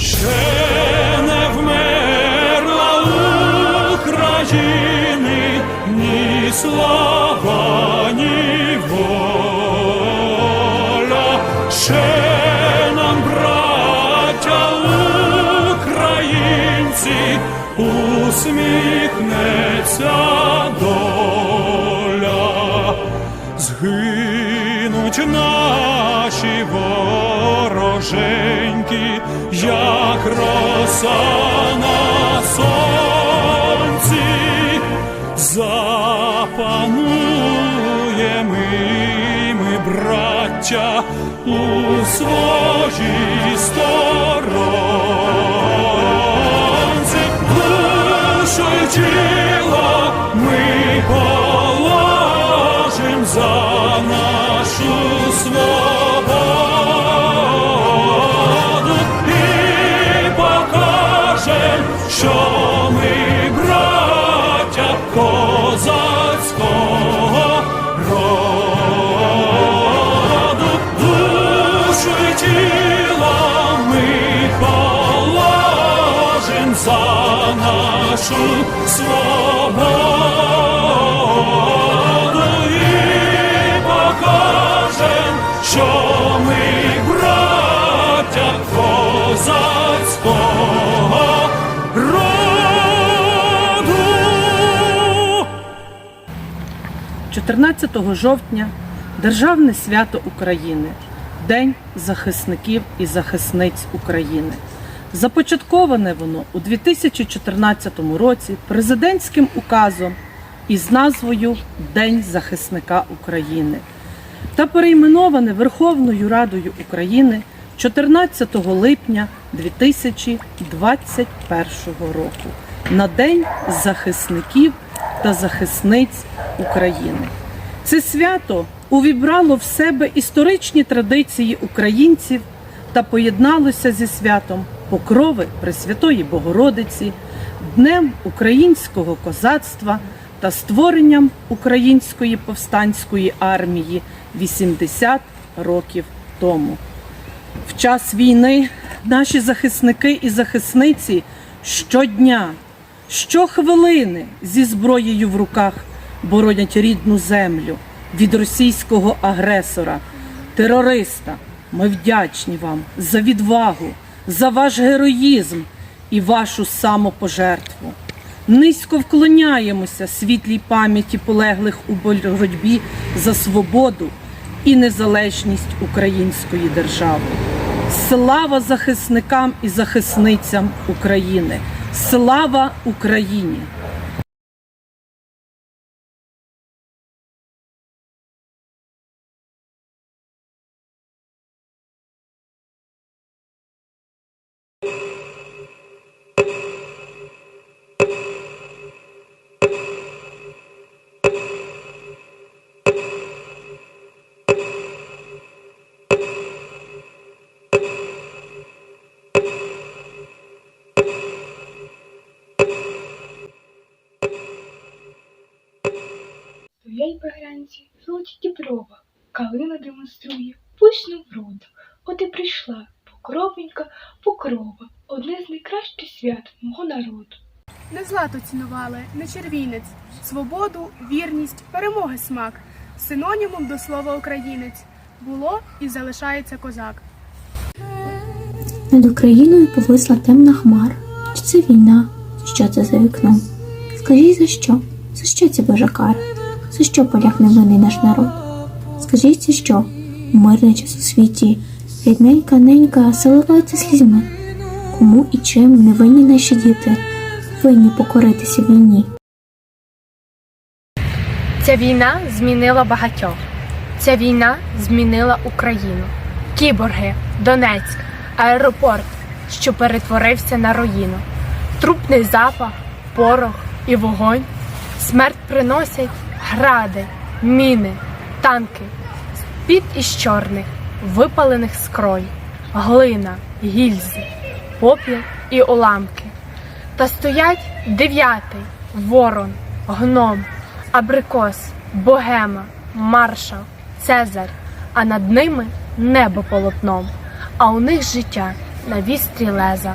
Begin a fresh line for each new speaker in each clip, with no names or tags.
Ще не вмерла України ні слава. Ще нам, браття українці, усміхнеться Згинуть наші вороженьки, як роса на сонці, запануємо ми, браття, у своїй сторонці, душу нашу свободу і покажем, що ми браття козацького роду.
14 жовтня Державне свято України, День захисників і захисниць України. Започатковане воно у 2014 році президентським указом із назвою День захисника України та перейменоване Верховною Радою України 14 липня 2021 року на День захисників та захисниць України. Це свято увібрало в себе історичні традиції українців та поєдналося зі святом Покрови Пресвятої Богородиці, Днем українського козацтва та створенням Української повстанської армії 80 років тому. В час війни наші захисники і захисниці щодня, щохвилини зі зброєю в руках боронять рідну землю від російського агресора, терориста. Ми вдячні вам за відвагу, за ваш героїзм і вашу самопожертву. Низько вклоняємося світлій пам'яті полеглих у боротьбі за свободу і незалежність української держави. Слава захисникам і захисницям України! Слава Україні!
Стоять багрянці, золоті діброва, калина демонструє пишну вроду. От і прийшла покровенька, покрова, одне з найкращих свят мого народу.
Не злато цінували, не червінець, свободу, вірність, перемоги смак. Синонімом до слова українець було і залишається козак.
Над Україною повисла темна хмара. Чи це війна? Що це за вікном? Скажіть за що? За що ця божа кара? За що полях невинний наш народ? Скажіть що? Мирний час у світі рідненька ненька заливається слізьми. Кому і чим невинні наші діти винні покоритися війні?
Ця війна змінила багатьох. Ця війна змінила Україну. Кіборги, Донецьк, аеропорт, що перетворився на руїну. Трупний запах, порох і вогонь. Смерть приносять гради, міни, танки, з-під із чорних, випалених скрой, глина, гільзи, попіл і уламки. Та стоять дев'ятий, ворон, гном, абрикос, богема, маршал, цезарь, а над ними небо полотном, а у них життя
на вістрі леза.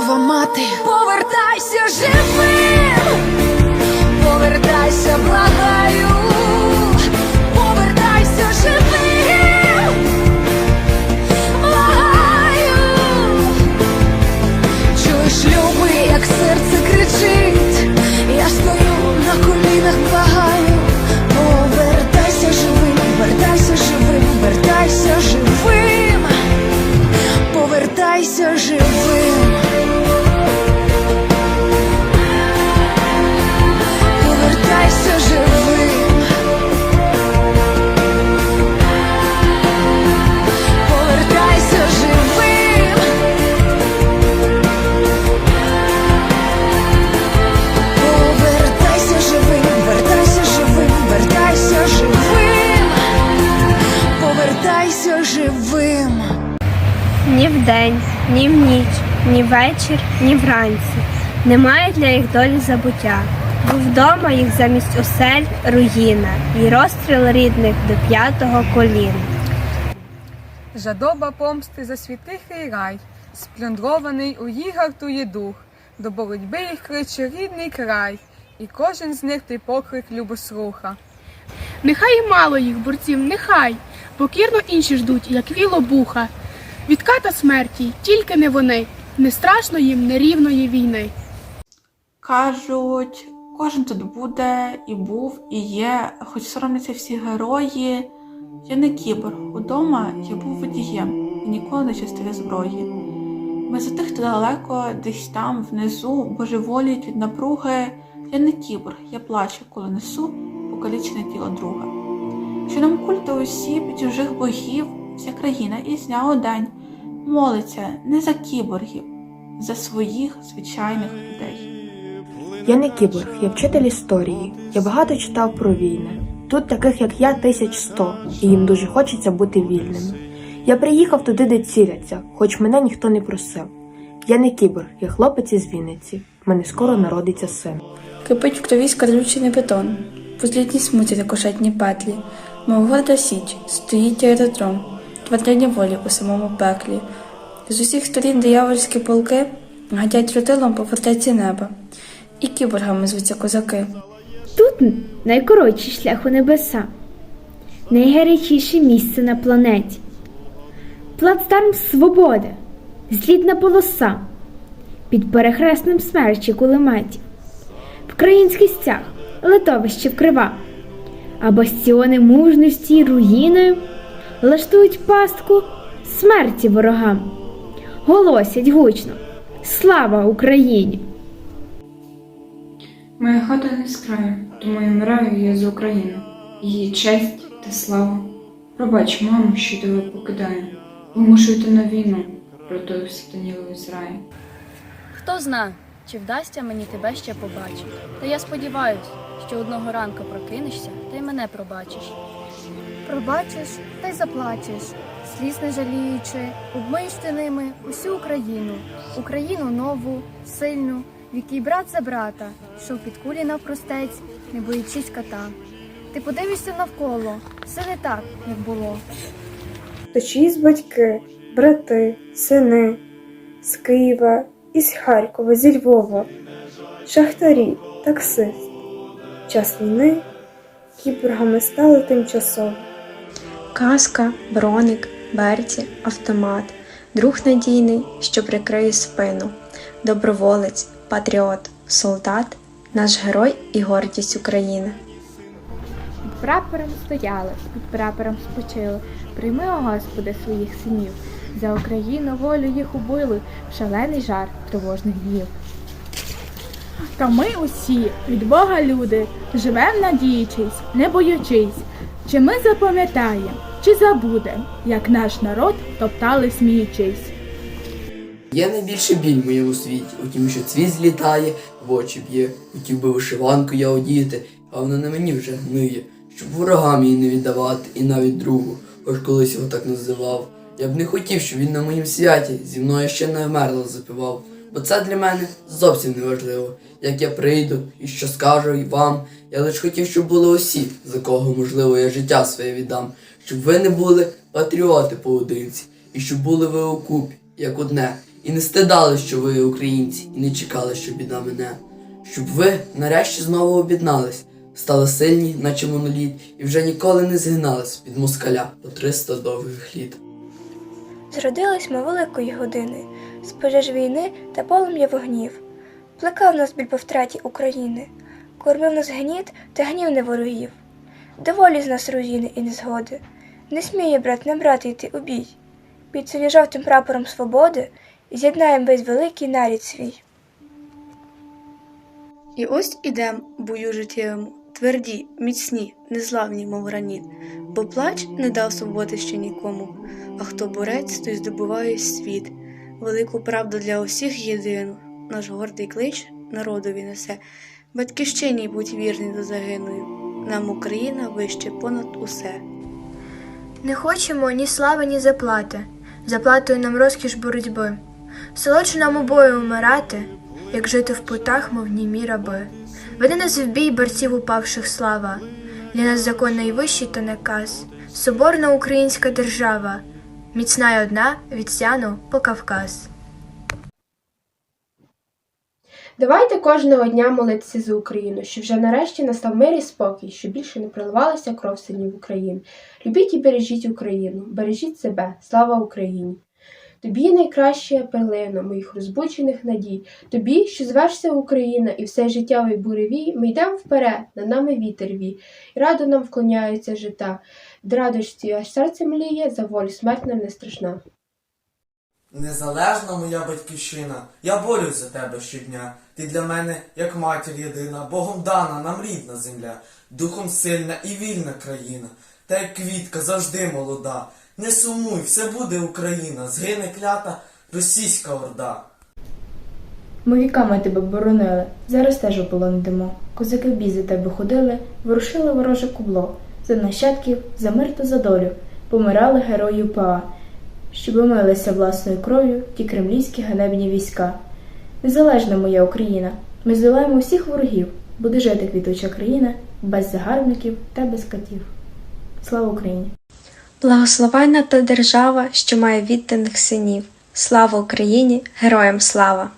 пам'ятав мати. Повертайся живим, повертайся,
ні вечір, ні вранці. Немає для їх долі забуття. Бо вдома їх замість осель руїна і розстріл рідних до п'ятого коліна.
Жадоба помсти за свій тихий рай, сплюндрований у їх гартує дух, до боротьби їх кличе рідний край, і кожен з них той поклик любосруха.
Нехай і мало їх борців, нехай, покірно інші ждуть, як віло буха. Від ката смерті, тільки не вони, не страшно їм нерівної війни.
Кажуть, кожен тут буде і був, і є, хоч соромляться всі герої. Я не кібер. Удома я був водієм і ніколи не частив зброї. Ми за тих, хто далеко, десь там, внизу, божеволіють від напруги. Я не кібер, я плачу, коли несу покалічене тіло друга. Що нам культи під чужих богів, вся країна із дня у день молиться не за кіборгів, за своїх звичайних людей.
Я не кіборг, я вчитель історії. Я багато читав про війни. Тут таких, як я, тисяч сто, і їм дуже хочеться бути вільними. Я приїхав туди, де ціляться, хоч мене ніхто не просив. Я не кіборг, я хлопець із Вінниці. Мене скоро народиться син.
Кипить в крові скарлючений бетон, по злітній смуті рикошетні петлі, мов горда січ, стоїть аеродром, творення волі у самому пеклі. З усіх сторін диявольські полки гадять ротилом по фортеці неба, і кіборгами звуться козаки.
Тут найкоротший шлях у небеса, найгарячіше місце на планеті. Плацдарм свободи, злітна полоса під перехресним смерчі кулеметів. Вкраїнський стяг, литовище вкрива, а бастіони мужності руїни лаштують пастку смерті ворогам. Голосять гучно Слава Україні!
Моя хата не з краю, тому і вмираю я за Україну, її честь та славу. Пробач, маму, що тебе покидаю, йти на війну проти сатанілої зраї.
Хто зна, чи вдасться мені тебе ще побачити. Та я сподіваюсь, що одного ранку прокинешся та й мене пробачиш.
Пробачиш та й заплачеш, сліз не жаліючи, обмиєш ти ними усю Україну, Україну нову, сильну, в якій брат за брата, йшов під кулі навпростець, не боючись кота. Ти подивишся навколо, все не так, як було.
То чиїсь батьки, брати, сини з Києва, із Харкова, зі Львова, шахтарі, таксист. Час війни кіборгами стали тимчасово.
Каска, броник, берці, автомат, друг надійний, що прикриє спину, доброволець, патріот, солдат, наш герой і гордість України.
Під прапором стояли, під прапором спочили. Прийми, о Господи, своїх синів.
За Україну волю їх убили в шалений жар тривожних днів.
Та ми усі від Бога люди живем надіючись, не боючись. Чи ми запам'ятаємо, чи забудем, як наш народ топтали сміючись.
Є найбільший біль в моєму світі, у тім, що цвіт злітає, в очі б'є, хотів би вишиванку я одіти, а вона на мені вже гниє, щоб ворогам її не віддавати, і навіть другу, хоч колись його так називав. Я б не хотів, щоб він на моїм святі зі мною ще не вмерло запівав, бо це для мене зовсім не важливо, як я прийду і що скажу і вам. Я лиш хотів, щоб були усі, за кого можливо я життя своє віддам, щоб ви не були патріоти поодинці, і щоб були ви у купі, як одне, і не стидали, що ви українці, і не чекали, що біда мене. Щоб ви нарешті знову об'єднались, стали сильні, наче моноліт, і вже ніколи не згинались під москаля по 300 довгих літ.
Зродились ми великої години, з пожеж війни та полум'я вогнів. Плекав нас біль по втраті України, кормив нас гніт та гнів не ворогів. Доволі з нас руїни і незгоди. Не сміє брат не брати йти у бій. Під синьо жовтим прапором свободи з'єднаєм весь великий нарід свій.
І ось ідем, бою життєвому, тверді, міцні, незламні, мов граніт, бо плач не дав свободи ще нікому, а хто борець, той здобуває світ, велику правду для усіх єдину, наш гордий клич народові несе, батьківщині будь вірний до загиною, нам Україна вище понад усе.
Не хочемо ні слави, ні заплати, заплатою нам розкіш боротьби. Солодше нам обоє умирати, як жити в путах, мов німі раби. Веди нас в бій борців упавших слава, для нас закон найвищий то наказ, соборна українська держава, міцна й одна від Сяну по Кавказ.
Давайте кожного дня молитися за Україну, щоб вже нарешті настав мир і спокій, щоб більше не проливалася кров синів України. Любіть і бережіть Україну, бережіть себе, слава Україні! Тобі найкраще перлино моїх розбучених надій, тобі, що звершся Україна, і все життєвий буревій, ми йдемо вперед, над нами вітер вій, і радо нам вклоняються жита. В радості аж серце мліє, за волю смерть нам не страшна.
Незалежна моя батьківщина, я борюсь за тебе щодня. Ти для мене, як матір єдина, Богом дана нам рідна земля, духом сильна і вільна країна, та як квітка завжди молода. Не сумуй, все буде Україна, згине клята російська орда.
Ми віками тебе боронили, зараз теж у. Козаки в бій за тебе ходили, ворушили вороже кубло, за нащадків, за мир та за долю, помирали герої УПА, щоб милися власною кров'ю ті кремлівські ганебні війська. Незалежна моя Україна, ми здолаємо всіх ворогів, буде жити квітуча країна без загарбників та без катів. Слава Україні!
Благословенна та держава, що має відданих синів. Слава Україні! Героям слава!